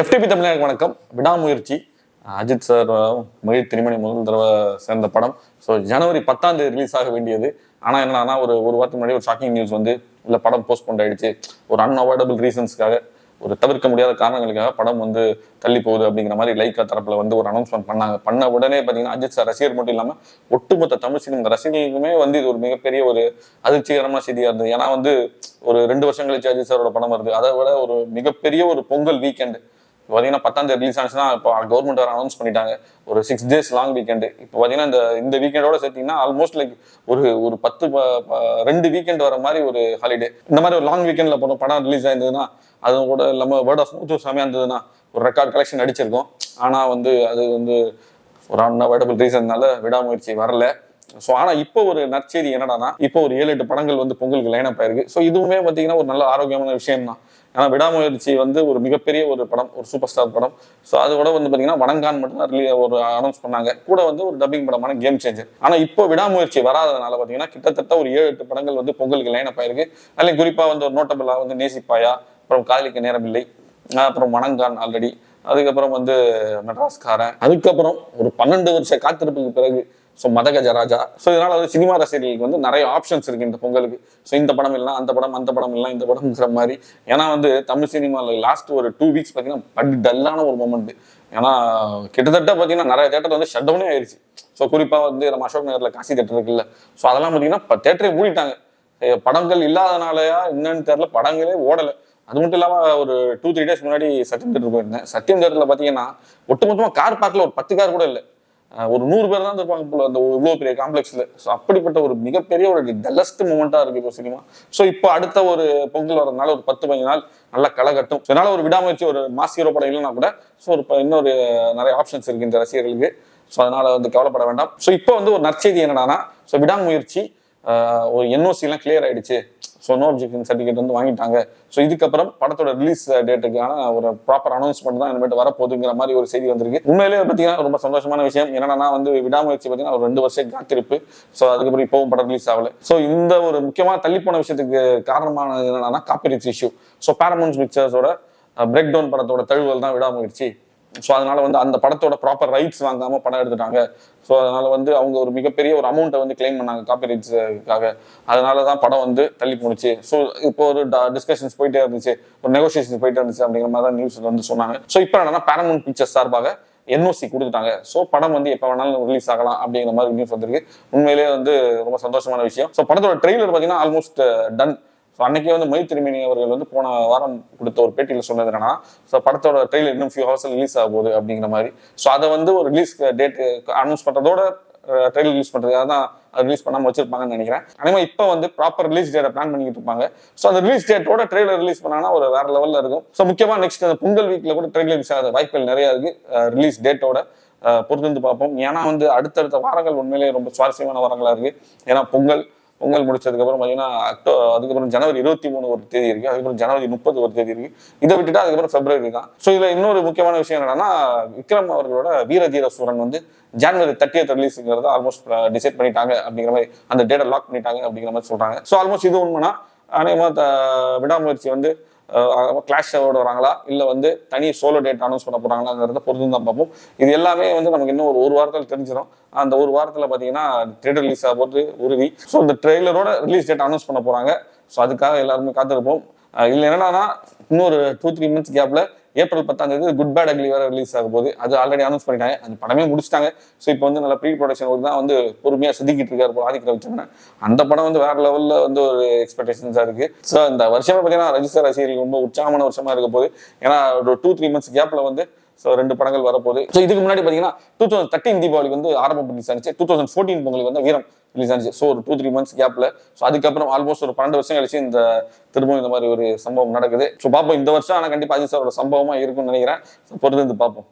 FTP தமிழக வணக்கம். விடாமுயற்சி. அஜித் சார் மொழி திருமணி முதல் தடவை சேர்ந்த படம். ஸோ ஜனவரி பத்தாம் தேதி ரிலீஸ் ஆக வேண்டியது. ஆனால் என்னன்னா ஒரு ஒரு வாரத்துக்கு முன்னாடி ஒரு ஷாக்கிங் நியூஸ் வந்து இல்லை படம் போஸ்ட்போன் ஆயிடுச்சு. ஒரு அன்அவாய்டபிள் ரீசன்ஸ்க்காக ஒரு தவிர்க்க முடியாத காரணங்களுக்காக படம் வந்து தள்ளி போகுது அப்படிங்கிற மாதிரி லைக்கா தரப்புல வந்து ஒரு அனௌன்ஸ்மெண்ட் பண்ணாங்க. பண்ண உடனே பார்த்தீங்கன்னா அஜித் சார் ரசிகர் மட்டும் இல்லாமல் ஒட்டுமொத்த தமிழ் சினிமா ரசிகர்களுக்குமே வந்து இது ஒரு மிகப்பெரிய ஒரு அதிர்ச்சிகரமான செய்தியாக இருந்தது. ஏன்னா வந்து ஒரு ரெண்டு வருஷம் கழிச்சு அஜித் சாரோட படம் வருது. அதை விட ஒரு மிகப்பெரிய ஒரு பொங்கல் வீக்கெண்டு பார்த்தீங்கன்னா பத்தாம் தேதி ரிலீஸ் ஆச்சுன்னா இப்போ கவர்மெண்ட் வேறு அனௌன்ஸ் பண்ணிட்டாங்க. ஒரு சிக்ஸ் டேஸ் லாங் வீக்கெண்டு இப்போ பார்த்தீங்கன்னா இந்த இந்த வீக்கெண்டோட சேர்த்தீங்கன்னா ஆல்மோஸ்ட் லைக் ஒரு ஒரு பத்து ப- ப- ரெண்டு வீக்கெண்ட் வர மாதிரி ஒரு ஹாலிடே இந்த மாதிரி ஒரு லாங் வீக்கெண்டில் போனோம் படம் ரிலீஸ் ஆயிருந்ததுன்னா அது கூட இல்லாமல் வேர்ட் ஆஃப் மவுத் செமையாக இருந்ததுன்னா ஒரு ரெக்கார்ட் கலெக்ஷன் அடிச்சிருக்கோம். ஆனால் வந்து அது வந்து ஒரு அன்அவாய்டபிள் ரீசன்னால விடாமுயற்சி வரல. ஸோ ஆனால் இப்போ ஒரு நற்செய்தி என்னடான்னா இப்போ ஒரு ஏழு எட்டு படங்கள் வந்து பொங்கலுக்கு லைனப் ஆயிருக்கு. ஸோ இதுவுமே பார்த்தீங்கன்னா ஒரு நல்ல ஆரோக்கியமான விஷயம் தான் ஏன்னா விடாமுயற்சி வந்து ஒரு மிகப்பெரிய ஒரு படம் ஒரு சூப்பர் ஸ்டார் படம். ஸோ அதோட வந்து பார்த்தீங்கன்னா வடங்கான் மட்டும் தான் ரிலீ ஒரு அனௌன்ஸ் பண்ணாங்க. கூட வந்து ஒரு டப்பிங் படமான கேம் சேஞ்சர் ஆனால் இப்போ விடாமுயற்சி வராதனால பார்த்தீங்கன்னா கிட்டத்தட்ட ஒரு ஏழு எட்டு படங்கள் வந்து பொங்கலுக்கு லைனப் ஆயிருக்கு. அதுலேயும் குறிப்பாக வந்து ஒரு நோட்டபிளாக வந்து நேசிப்பாயா அப்புறம் காதலிக்க நேரமில்லை அப்புறம் வணங்கான் ஆல்ரெடி அதுக்கப்புறம் வந்து மெட்ராஸ்காரன் அதுக்கப்புறம் ஒரு பன்னெண்டு வருஷ காத்திருப்புக்கு பிறகு ஸோ மதகஜ ராஜா. ஸோ இதனால் வந்து சினிமா ரசிகர்களுக்கு வந்து நிறைய ஆப்ஷன்ஸ் இருக்குது இந்த பொங்கலுக்கு. ஸோ இந்த படம் இல்லை அந்த படம் அந்த படம் இல்லை இந்த படம்ங்கிற மாதிரி. ஏன்னா வந்து தமிழ் சினிமாவில் லாஸ்ட் ஒரு டூ வீக்ஸ் பார்த்தீங்கன்னா படி டல்லான ஒரு மூமெண்ட் ஏன்னா கிட்டத்தட்ட பார்த்தீங்கன்னா நிறைய தேட்டர் வந்து ஷட் டவுனே ஆயிடுச்சு ஸோ குறிப்பாக வந்து நம்ம அசோக் நகரில் காசி தேட்டர் இருக்குல்ல. ஸோ அதெல்லாம் பார்த்தீங்கன்னா இப்போ தேட்டரே மூடிட்டாங்க. படங்கள் இல்லாதனாலயா என்னன்னு தெரில படங்களே ஓடலை. அது மட்டும் இல்லாமல் ஒரு டூ த்ரீ டேஸ் முன்னாடி சத்தியம் தேட்டர் போயிருந்தேன். சத்தியம் தேட்டரில் பார்த்தீங்கன்னா ஒட்டுமொத்தமாக கார் பார்க்கல ஒரு பத்து கார் கூட இல்லை. ஒரு நூறு பேர் தான் இருப்பாங்க போல அந்த இவ்வளோ பெரிய காம்ப்ளெக்ஸ்ல. ஸோ அப்படிப்பட்ட ஒரு மிகப்பெரிய ஒரு டல்லஸ்ட் மூமெண்ட்டாக இருக்கு இப்போ சினிமா. ஸோ இப்போ அடுத்த ஒரு பொங்கல் வரதுனால ஒரு பத்து பதினஞ்சு நாள் நல்லா களை கட்டும். So, ஒரு விடாமுயற்சி ஒரு மாஸ் ஹீரோ படம் இல்லைன்னா கூட ஸோ ஒரு இன்னொரு நிறைய ஆப்ஷன்ஸ் இருக்கு இந்த ரசிகர்களுக்கு. ஸோ அதனால வந்து கவலைப்பட வேண்டாம். ஸோ இப்போ வந்து ஒரு நற்செய்தி என்னடானா ஸோ விடாமுயற்சி ஒரு என்ஓசிலாம் கிளியர் ஆயிடுச்சு. ஸோ நோ அப்ஜெக்ஷன் சர்டிஃபிகேட் வந்து வாங்கிட்டாங்க. ஸோ இதுக்கப்புறம் படத்தோட ரிலீஸ் டேட்டுக்கான ஒரு ப்ராப்பர் அனௌன்ஸ்மெண்ட் தான் இனிமேட்டு வரப்போகுதுங்கிற மாதிரி ஒரு செய்தி வந்திருக்கு. உண்மையிலேயே பார்த்தீங்கன்னா ரொம்ப சந்தோஷமான விஷயம். என்னன்னா வந்து விடாமுயற்சி பார்த்தீங்கன்னா ஒரு ரெண்டு வருஷம் காத்திருப்பு. ஸோ அதுக்கப்புறம் இப்போவும் படம் ரிலீஸ் ஆகல. ஸோ இந்த ஒரு முக்கியமான தள்ளிப்போன விஷயத்துக்கு காரணமானது என்னன்னா காப்பிரைட்ஸ் இஷ்யூ ஸோ பேரமௌண்ட்ஸ் பிக்சர்ஸோட பிரேக் டவுன் படத்தோட தழுவல் தான் விடாமுயற்சி. ஸோ அதனால வந்து அந்த படத்தோட ப்ராப்பர் ரைட்ஸ் வாங்காம படம் எடுத்துட்டாங்க. ஸோ அதனால வந்து அவங்க ஒரு மிகப்பெரிய ஒரு அமௌண்ட்டை வந்து கிளைம் பண்ணாங்க காப்பி ரைட்ஸுக்காக அதனால தான் படம் வந்து தள்ளி போணுச்சு. ஸோ இப்போ ஒரு டிஸ்கஷன்ஸ் போயிட்டே இருந்துச்சு. ஒரு நெகோசியேஷன் போயிட்டே இருந்துச்சு அப்படிங்கிற மாதிரி தான் நியூஸ் வந்து சொன்னாங்க. ஸோ இப்போ என்னன்னா பேரமௌண்ட் பிக்சர்ஸ் சார்பாக என்ஓசி கொடுத்துட்டாங்க. ஸோ படம் வந்து எப்போ வேணாலும் ரிலீஸ் ஆகலாம் அப்படிங்கிற மாதிரி நியூஸ் வந்திருக்கு. உண்மையிலேயே வந்து ரொம்ப சந்தோஷமான விஷயம். ஸோ படத்தோட ட்ரெய்லர் பார்த்தீங்கன்னா ஆல்மோஸ்ட் டன் uh, ஸோ அன்னைக்கே வந்து மை திருமணி அவர்கள் வந்து போன வாரம் கொடுத்த ஒரு பேட்டியில் சொன்னது என்னன்னா ஸோ படத்தோட ட்ரெயிலர் இன்னும் ஃபியூ ஹவர்ஸ் ரிலீஸ் ஆக போகுது அப்படிங்கிற மாதிரி. ஸோ அதை வந்து ஒரு ரிலீஸ் டேட் அனௌன்ஸ் பண்ணுறதோட ட்ரெயிலர் ரிலீஸ் பண்ணுறதுக்காக தான் ரிலீஸ் பண்ணாமல் வச்சிருப்பாங்கன்னு நினைக்கிறேன். அதே இப்போ வந்து ப்ராப்பர் ரிலீஸ் டேட்டை பிளான் பண்ணிட்டு இருப்பாங்க. ஸோ அந்த ரிலீஸ் டேட்டோட ட்ரெயிலர் ரிலீஸ் பண்ணாங்கன்னா ஒரு வேற லெவலில் இருக்கும். ஸோ முக்கியமாக நெக்ஸ்ட் அந்த பொங்கல் வீக்கில் கூட ட்ரெயிலர் ரிலீஸ் ஆகாத வாய்ப்புகள் நிறையா இருக்கு. ரிலீஸ் டேட்டோட பொறுத்திருந்து பார்ப்போம். ஏன்னா வந்து அடுத்தடுத்த வாரங்கள் உண்மையிலேயே ரொம்ப சுவாரஸ்யமான வாரங்களாக இருக்கு. ஏன்னா பொங்கல் பொங்கல் முடிச்சதுக்கப்புறம் பார்த்தீங்கன்னா அக்டோ அதுக்கப்புறம் ஜனவரி இருபத்தி மூணு ஒரு தேதி இருக்கு அதுக்கப்புறம் ஜனவரி முப்பது ஒரு தேதி இருக்கு. இதை விட்டுட்டு அதுக்கப்புறம் பிப்ரவரி தான். ஸோ இதில் இன்னொரு முக்கியமான விஷயம் என்னன்னா விக்ரம் அவர்களோட வீரதீர சூரன் வந்து ஜனவரி தேர்ட்டியத் ரிலீஸுங்கிறத ஆல்மோஸ்ட் டிசைட் பண்ணிட்டாங்க அப்படிங்கிற மாதிரி அந்த டேட்டை லாக் பண்ணிட்டாங்க அப்படிங்கிற மாதிரி சொல்றாங்க. ஸோ ஆல்மோஸ்ட் இது உண்மைனா அநேகமாக விடாமுயற்சி வந்து கிளாஷ் கிளாஷோட வராங்களா? இல்லை வந்து தனி சோலோ டேட் அனௌன்ஸ் பண்ண போகிறாங்களாங்கிறத பொறுத்து தான் பார்ப்போம். இது எல்லாமே வந்து நமக்கு இன்னும் ஒரு ஒரு வாரத்தில் தெரிஞ்சிடும் அந்த ஒரு வாரத்தில் பார்த்தீங்கன்னா ட்ரெய்லர் ரிலீஸ் ஆக போகிறது உறுதி. ஸோ இந்த ட்ரெய்லரோட ரிலீஸ் டேட் அனௌன்ஸ் பண்ண போகிறாங்க ஸோ அதுக்காக எல்லாருமே காத்திருப்போம். இல்லை என்னன்னா இன்னொரு டூ த்ரீ மந்த்ஸ் கேப்பில் ஏப்ரல் பத்தாம் தேதி குட் பேட் அக்லி வேற ரிலீஸ் ஆக போகுது. அது ஆல்ரெடி அனௌன்ஸ் பண்ணிட்டாங்க. அந்த படமே முடிச்சிட்டாங்க. ஸோ இப்போ வந்து நல்ல ப்ரீ ப்ரொடக்ஷன் ஒர்க் தான் வந்து பொறுமையாக செதுக்கிட்டு இருக்காரு போல ஆதிக்க ரவிச்சந்திரன். அந்த படம் வந்து வேற லெவலில் வந்து ஒரு எக்ஸ்பெக்டேஷன்ஸாக இருக்கு. ஸோ இந்த வருஷமே பார்த்தீங்கன்னா ரஜிஸ்டர் ரசிகர்கள் ரொம்ப உற்சாகமான வருஷமா இருக்க போகுது. ஏன்னா ஒரு டூ த்ரீ மந்த்ஸ் கேப்ல வந்து ஸோ ரெண்டு படங்கள் வரப்போகுது. ஸோ இதுக்கு முன்னாடி பார்த்தீங்கன்னா டூ தௌசண்ட் தேர்ட்டின் தீபாவளிக்கு வந்து ஆரம்பம் ரிலீஸ் ஆனிச்சு. டூ தௌசண்ட் ஃபோர்டீன் பொங்கலுக்கு வந்து வீரம் ரிலீஸ் ஆனிச்சு. ஸோ ஒரு டூ த்ரீ மந்த்ஸ் கேப்ல ஸோ அதுக்கப்புறம் ஆல்மோஸ்ட் ஒரு பன்னெண்டு வருஷம் கழிச்சு இந்த திரும்பவும் இந்த மாதிரி ஒரு சம்பவம் நடக்குது. ஸோ பார்ப்போம். இந்த வருஷம் ஆனால் கண்டிப்பாக அஜித் சாரோட சம்பவமா இருக்கும்னு நினைக்கிறேன். பொறுத்து வந்து பார்ப்போம்.